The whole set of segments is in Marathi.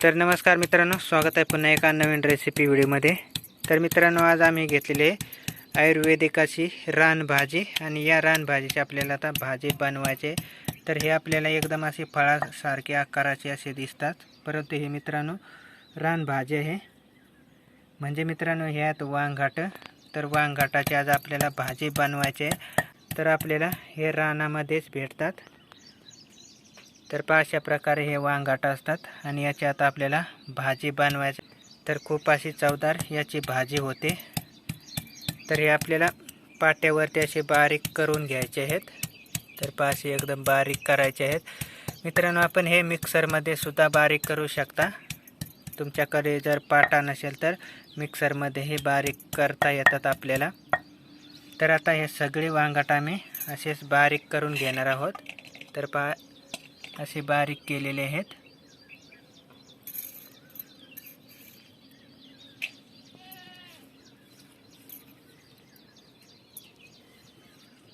तर नमस्कार मित्रांनो स्वागत आहे पुन्हा एका नवीन रेसिपी व्हिडिओमध्ये. तर मित्रांनो आज आम्ही घेतलेले आयुर्वेदिकाची रानभाजी आणि या रानभाजीची आपल्याला आता भाजी बनवायचे तर हे आपल्याला एकदम असे फळासारखे आकाराचे असे दिसतात. परंतु हे मित्रांनो रानभाजी आहे. म्हणजे मित्रांनो ह्यात वांघाट तर वांघाटाची आज आपल्याला भाजी बनवायची तर आपल्याला हे रानामध्येच भेटतात. तर पहा अशा प्रकारे हे वांगाट असतात आणि याची आता आपल्याला भाजी बनवायची. तर खूप अशी चवदार याची भाजी होते. तर हे आपल्याला पाट्यावरती असे बारीक करून घ्यायचे आहेत. तर पहा असे एकदम बारीक करायचे आहेत. मित्रांनो आपण हे मिक्सरमध्ये सुद्धा बारीक करू शकता. तुमच्याकडे जर पाटा नसेल तर मिक्सरमध्ये हे बारीक करता येतात आपल्याला. तर आता हे सगळे वांगाट आम्ही असेच बारीक करून घेणार आहोत. तर पहा असे बारीक केलेले आहेत.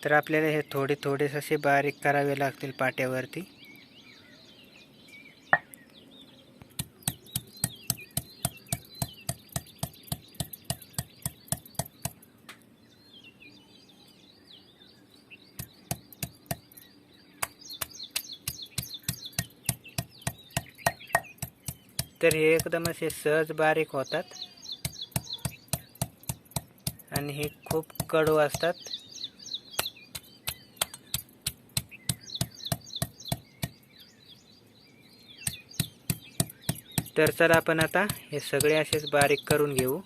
तर आपल्याला हे थोडे थोडेसे असे बारीक करावे लागतील पाट्यावरती. तर हे एकदम असे सहज बारीक होतात. आणि हे खूप कडू असतात. तर चला आपण आता हे सगळे असेच बारीक करून घेऊ.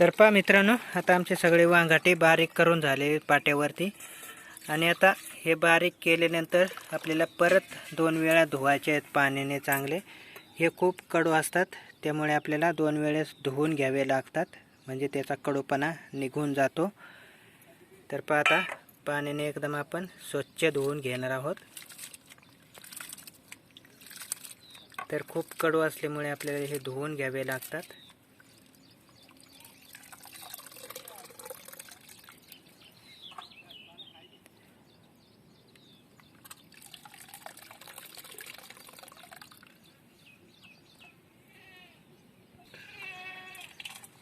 तर पहा मित्रांनो आता आमचे सगळे वांगाटे बारीक करून झाले पाट्यावरती. आणि आता हे बारीक केल्यानंतर आपल्याला परत दोन वेळा धुवायचे आहेत पाण्याने चांगले. हे खूप कडू असतात त्यामुळे आपल्याला दोन वेळेस धुवून घ्यावे लागतात. म्हणजे त्याचा कडूपणा निघून जातो. तर पाहता पाण्याने एकदम आपण स्वच्छ धुवून घेणार आहोत. तर खूप कडू असल्यामुळे आपल्याला हे धुवून घ्यावे लागतात.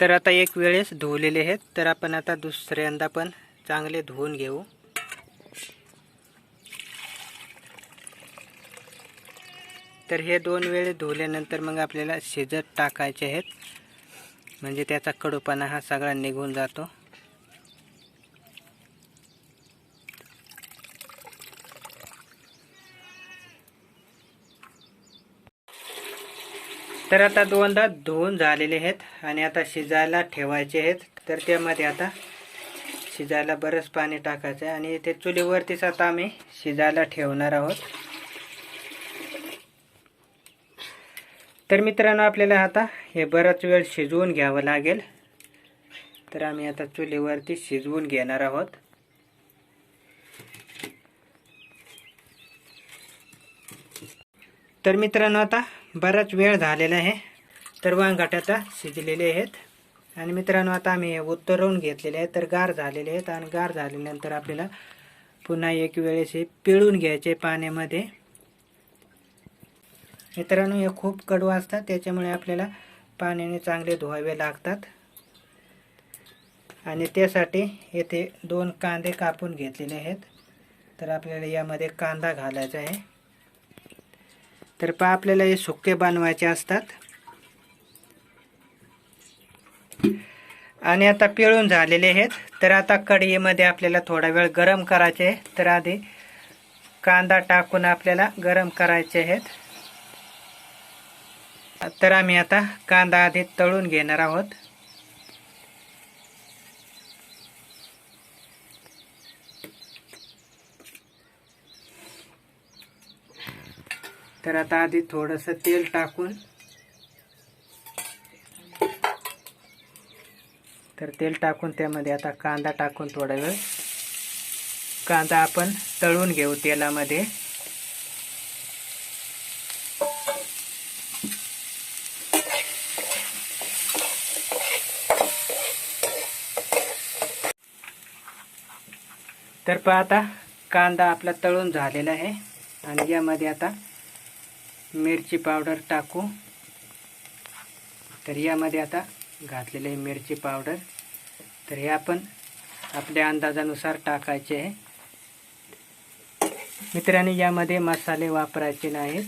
तर आता एक वेळेस धुवलेले आहेत. तर आपण आता दुसऱ्यांदा पण चांगले धुवून घेऊ. तर हे दोन वेळे धुवल्यानंतर मग आपल्याला शिजत टाकायचे आहेत. म्हणजे त्याचा कडूपणा हा सगळा निघून जातो. तर आता दोनदा धुवून झालेले आहेत आणि आता शिजायला ठेवायचे आहेत. तर त्यामध्ये आता शिजायला बरंच पाणी टाकायचं आहे आणि ते चुलीवरतीच आता आम्ही शिजायला ठेवणार आहोत. तर मित्रांनो आपल्याला आता हे बराच वेळ शिजवून घ्यावं लागेल. तर आम्ही आता चुलीवरती शिजवून घेणार आहोत. तर मित्रांनो आता बराच वेळ झालेला आहे. तर वांगाट आता शिजलेले आहेत. आणि मित्रांनो आता आम्ही उतरवून घेतलेले आहेत. तर गार झालेले आहेत आणि गार झाल्यानंतर आपल्याला पुन्हा एक वेळेस हे पिळून घ्यायचे पाण्यामध्ये. मित्रांनो हे खूप कडू असतात. त्याच्यामुळे आपल्याला पाण्याने चांगले धुवावे लागतात. आणि त्यासाठी येथे दोन कांदे कापून घेतलेले आहेत. तर आपल्याला यामध्ये कांदा घालायचा आहे. तर पहा आपल्याला हे सुके बनवायचे असतात. आणि आता पिळून झालेले आहेत. तर आता कढईमध्ये आपल्याला थोडा वेळ गरम करायचे आहे. तर आधी कांदा टाकून आपल्याला गरम करायचे आहेत. तर आम्ही आता कांदा आधी तळून घेणार आहोत. तर आता आधी थोडंसं तेल टाकून तर तेल टाकून त्यामध्ये आता कांदा टाकून थोडा वेळ. कांदा आपण तळून घेऊ तेलामध्ये. तर पहा आता कांदा आपला तळून झालेला आहे आणि यामध्ये आता मिरची पावडर टाकू. तर यामध्ये आता घातलेले आहे मिरची पावडर. तर हे आपण आपल्या अंदाजानुसार टाकायचे आहे. मित्रांनी यामध्ये मसाले वापरायचे नाहीत.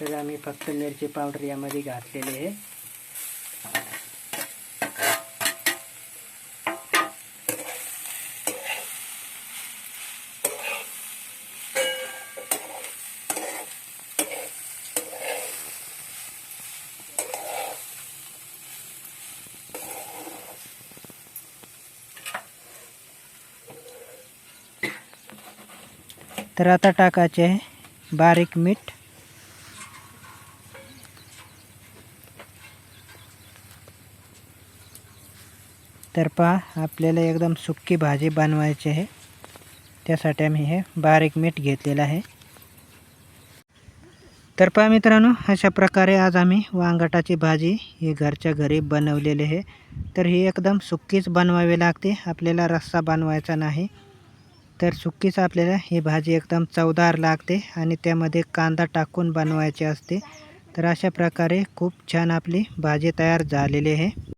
तर आम्ही फक्त मिरची पावडर यामध्ये घातलेले आहे. तर आता टाकायचे आहे बारीक मीठ. तर पहा आपल्याला एकदम सुक्की भाजी बनवायची आहे. त्यासाठी आम्ही हे बारीक मीठ घेतलेलं आहे. तर पहा मित्रांनो अशा प्रकारे आज आम्ही वांगटाची भाजी ही घरच्या घरी बनवलेली आहे. तर ही एकदम सुक्कीच बनवावी लागते. आपल्याला रस्सा बनवायचा नाही. तर सुक्कीच आपल्याला ही भाजी एकदम चवदार लागते आणि त्यामध्ये कांदा टाकून बनवायची असते. तर अशा प्रकारे खूप छान आपली भाजी तयार झालेली आहे.